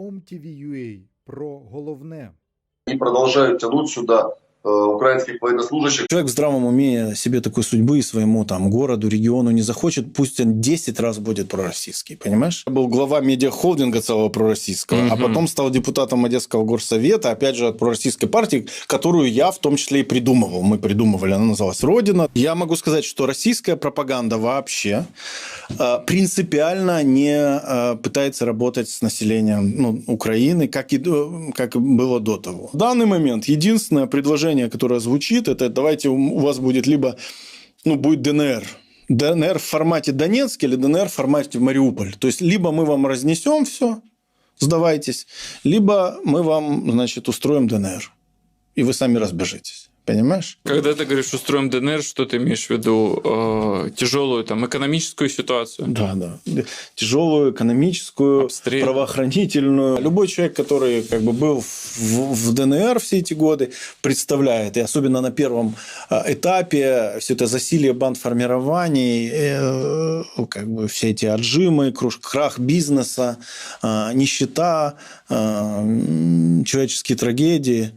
OMTV.ua про головне. Они продолжают тянуть сюда украинских военнослужащих. Человек в здравом уме себе такой судьбы и своему там городу, региону не захочет, пусть он 10 раз будет пророссийский, понимаешь? Я был глава медиахолдинга целого пророссийского, а Мгм. потом стал депутатом Одесского горсовета, опять же, от пророссийской партии, которую я в том числе и придумывал. Мы придумывали, она называлась «Родина». Я могу сказать, что российская пропаганда вообще э, принципиально не э, пытается работать с населением ну, Украины, как, и, как было до того. В данный момент единственное предложение, которое звучит, это давайте у вас будет либо ну, будет ДНР. ДНР в формате Донецк или ДНР в формате Мариуполь. То есть, либо мы вам разнесем все, сдавайтесь, либо мы вам, значит, устроим ДНР. И вы сами разбежитесь. Понимаешь? Когда ты говоришь устроим ДНР, что ты имеешь в виду? Э, тяжелую там экономическую ситуацию? Да, да. Тяжелую экономическую, Обстрел. правоохранительную. Любой человек, который как бы был в, в ДНР все эти годы, представляет, и особенно на первом э, этапе, все это засилие бандформирований, э, как бы все эти отжимы, крах бизнеса, э, нищета, э, человеческие трагедии.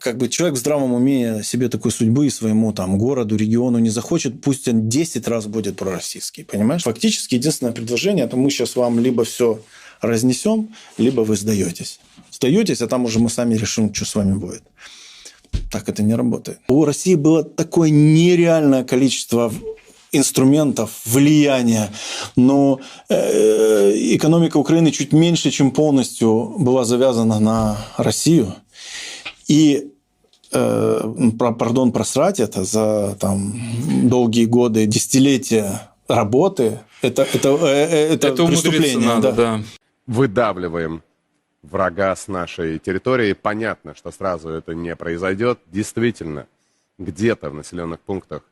Как бы человек в здравом уме себе такой судьбы и своему там городу, региону не захочет, пусть он 10 раз будет пророссийский, понимаешь? Фактически единственное предложение, это мы сейчас вам либо все разнесем, либо вы сдаетесь. Сдаетесь, а там уже мы сами решим, что с вами будет. Так это не работает. У России было такое нереальное количество инструментов влияния, но э, экономика Украины чуть меньше, чем полностью была завязана на Россию. И э, про- пардон, просрать это за там, долгие годы, десятилетия работы, это, это, э, э, это, Это преступление. надо, да. да. выдавливаем врага с нашей территории. Понятно, что сразу это не произойдет. Действительно, где-то в населенных пунктах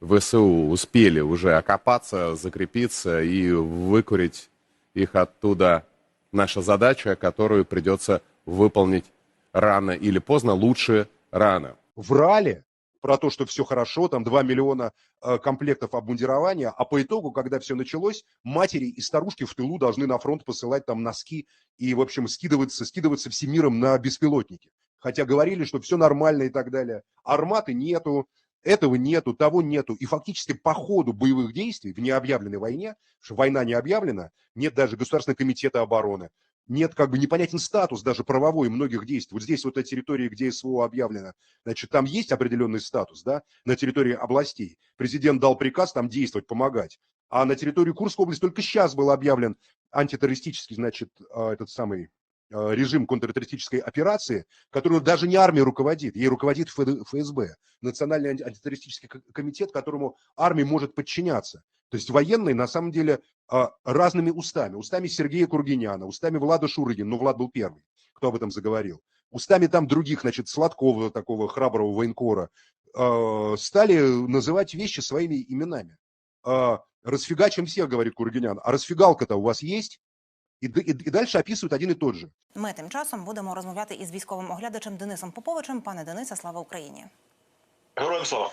ВСУ успели уже окопаться, закрепиться и выкурить их оттуда. Наша задача, которую придется выполнить рано или поздно, лучше рано. врали про то, что все хорошо, там 2 миллиона э, комплектов обмундирования, а по итогу, когда все началось, матери и старушки в тылу должны на фронт посылать там носки и, в общем, скидываться, скидываться всем миром на беспилотники. Хотя говорили, что все нормально и так далее. Арматы нету, этого нету, того нету. И фактически по ходу боевых действий в необъявленной войне, что война не объявлена, нет даже Государственного комитета обороны, нет как бы непонятен статус даже правовой многих действий. Вот здесь вот эта территория, где СВО объявлено, значит, там есть определенный статус, да, на территории областей. Президент дал приказ там действовать, помогать. А на территории Курской области только сейчас был объявлен антитеррористический, значит, э, этот самый режим контртеррористической операции, которую даже не армия руководит, ей руководит ФСБ, Национальный анти- антитеррористический ко- комитет, которому армия может подчиняться. То есть военные на самом деле а, разными устами. Устами Сергея Кургиняна, устами Влада Шурыгина, ну Влад был первый, кто об этом заговорил. Устами там других, значит, Сладкова, такого храброго военкора, а, стали называть вещи своими именами. Расфигачим всех, говорит Кургинян. А расфигалка-то у вас есть? И, д- и, и дальше описывают один и тот же. Ми тим часом будемо розмовляти із військовим оглядачем Денисом Поповичем. Пане Денисе, слава Україні. Героям слава.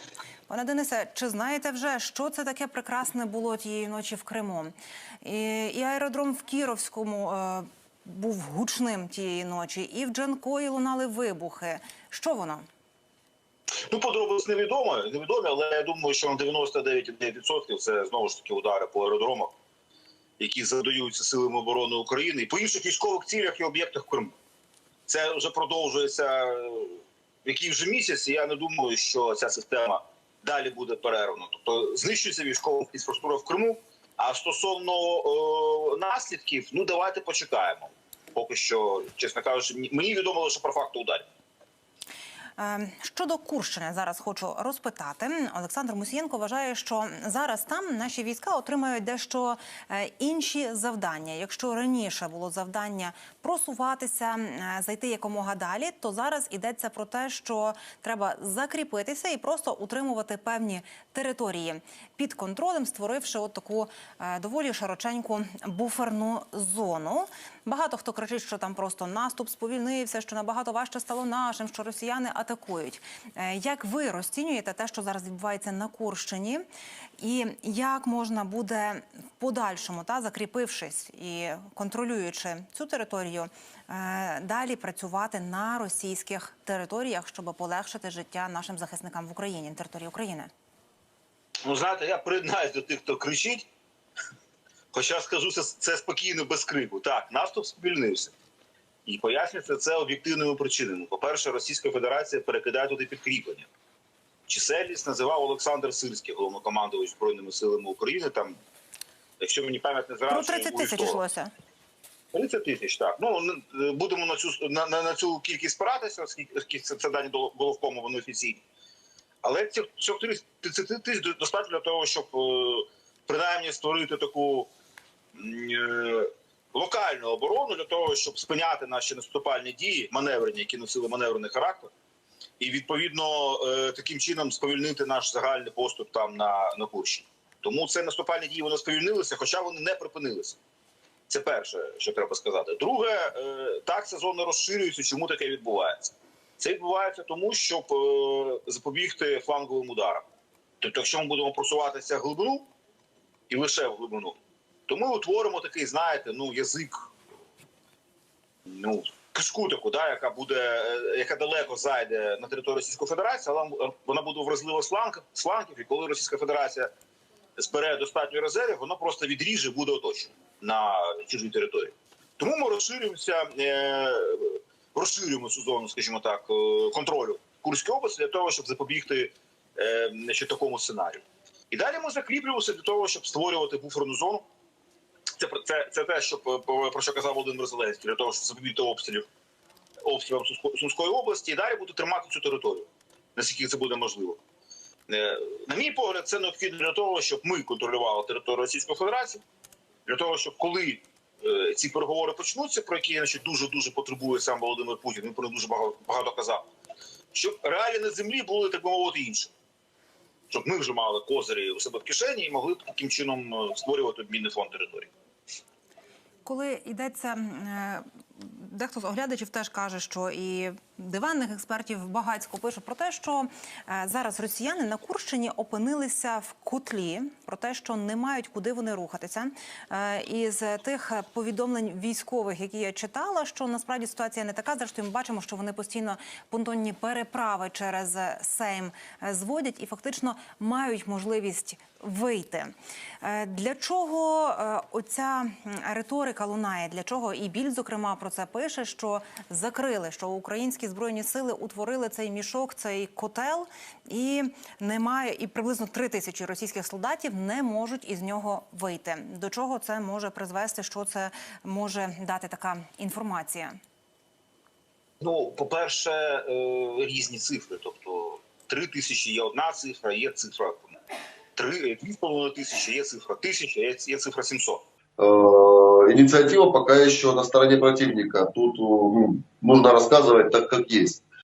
Пане Денисе, чи знаєте вже, що це таке прекрасне було тієї ночі в Криму? І, і аеродром в Кіровському е, був гучним тієї ночі, і в Джанкої лунали вибухи. Що воно? Ну, подробиці невідомо, невідомі, але я думаю, що на 99,9% це знову ж таки удари по аеродромах, які задаються силами оборони України і по інших військових цілях і об'єктах в Криму. Це вже продовжується е, який вже місяць, і я не думаю, що ця система далі буде перервана. Тобто знищується військова інфраструктура в Криму. А стосовно е, наслідків, ну давайте почекаємо. Поки що, чесно кажучи, мені відомо лише про факти ударів. Е, Щодо Курщини, зараз хочу розпитати. Олександр Мусієнко вважає, що зараз там наші війська отримають дещо е, інші завдання. Якщо раніше було завдання просуватися, е, зайти якомога далі, то зараз йдеться про те, що треба закріпитися і просто утримувати певні території під контролем, створивши от таку е, доволі широченьку буферну зону. Багато хто кричить, що там просто наступ сповільнився, що набагато важче стало нашим, що росіяни атакують. Е, Як ви розцінюєте те, що зараз відбувається на Курщині, і як можна буде в подальшому, та закріпившись і контролюючи цю територію, е, далі працювати на російських територіях, щоб полегшити життя нашим захисникам в Україні, на території України? Ну, знаєте, я приєднаюсь до тих, хто кричить. Хоча скажу це спокійно без крику. Так, наступ спільнився. І пояснюється це об'єктивними причинами. По-перше, Російська Федерація перекидає туди підкріплення. Чисельність називав Олександр Сирський, головнокомандувач Збройними силами України. Там, якщо мені пам'ять не Про 30 тисяч йшлося. 30 тисяч, так. Ну будемо на цю на, на, цю кількість спиратися, оскільки це, це дані головкому, вони офіційні. Але цих цих 30 тисяч достатньо для того, щоб е, принаймні створити таку е, оборону для того, щоб спиняти наші наступальні дії, маневрені, які носили маневрений характер, і відповідно е, таким чином сповільнити наш загальний поступ там на, на Курщині. Тому це наступальні дії вони сповільнилися, хоча вони не припинилися. Це перше, що треба сказати. Друге, е, так сезонно розширюється. Чому таке відбувається? Це відбувається тому, щоб е, запобігти фланговим ударам. Тобто, якщо ми будемо просуватися в глибину і лише в глибину, то ми утворимо такий, знаєте, ну язик, ну кишку таку, да, яка буде, е, яка далеко зайде на територію Російської Федерації, але вона буде вразлива з флангів, і коли Російська Федерація збере достатньо резервів, воно просто відріже, буде оточено на чужій території. Тому ми розширюємося, е, розширюємо цю зону, скажімо так, е, контролю Курської області для того, щоб запобігти е, значить, такому сценарію. І далі ми закріплюємося для того, щоб створювати буферну зону. Це про- це, це те, що про, що казав Володимир Зеленський, для того, щоб запобігти обстрілів обстрілам Сумсько- Сумської області і далі буде тримати цю територію, наскільки це буде можливо. Е, На мій погляд, це необхідно для того, щоб ми контролювали територію Російської Федерації, для того, щоб коли е, ці переговори почнуться, про які значить, дуже дуже потребує сам Володимир Путін, він про них дуже багато, багато казав, щоб реалії на землі були, так би мовити, інші. Щоб ми вже мали козирі у себе в кишені і могли таким чином е, створювати обмінний фонд території. Коли йдеться, е, дехто з оглядачів теж каже, що і диванних експертів багатько пишуть про те, що е, зараз росіяни на Курщині опинилися в котлі, про те, що не мають куди вони рухатися. Е, Із тих повідомлень військових, які я читала, що насправді ситуація не така. Зрештою, ми бачимо, що вони постійно понтонні переправи через Сейм е, зводять і фактично мають можливість вийти. Для чого оця риторика лунає? Для чого і біль, зокрема, про це пише, що закрили, що українські збройні сили утворили цей мішок, цей котел, і немає, і приблизно три тисячі російських солдатів не можуть із нього вийти. До чого це може призвести? Що це може дати така інформація? Ну, по-перше, е, різні цифри. Тобто, три тисячі є одна цифра, є цифра три, дві з половиною тисячі, є цифра тисяча, є, цифра 700. Э, Инициатива пока еще на стороне противника. Тут ну, нужно рассказывать так, как есть.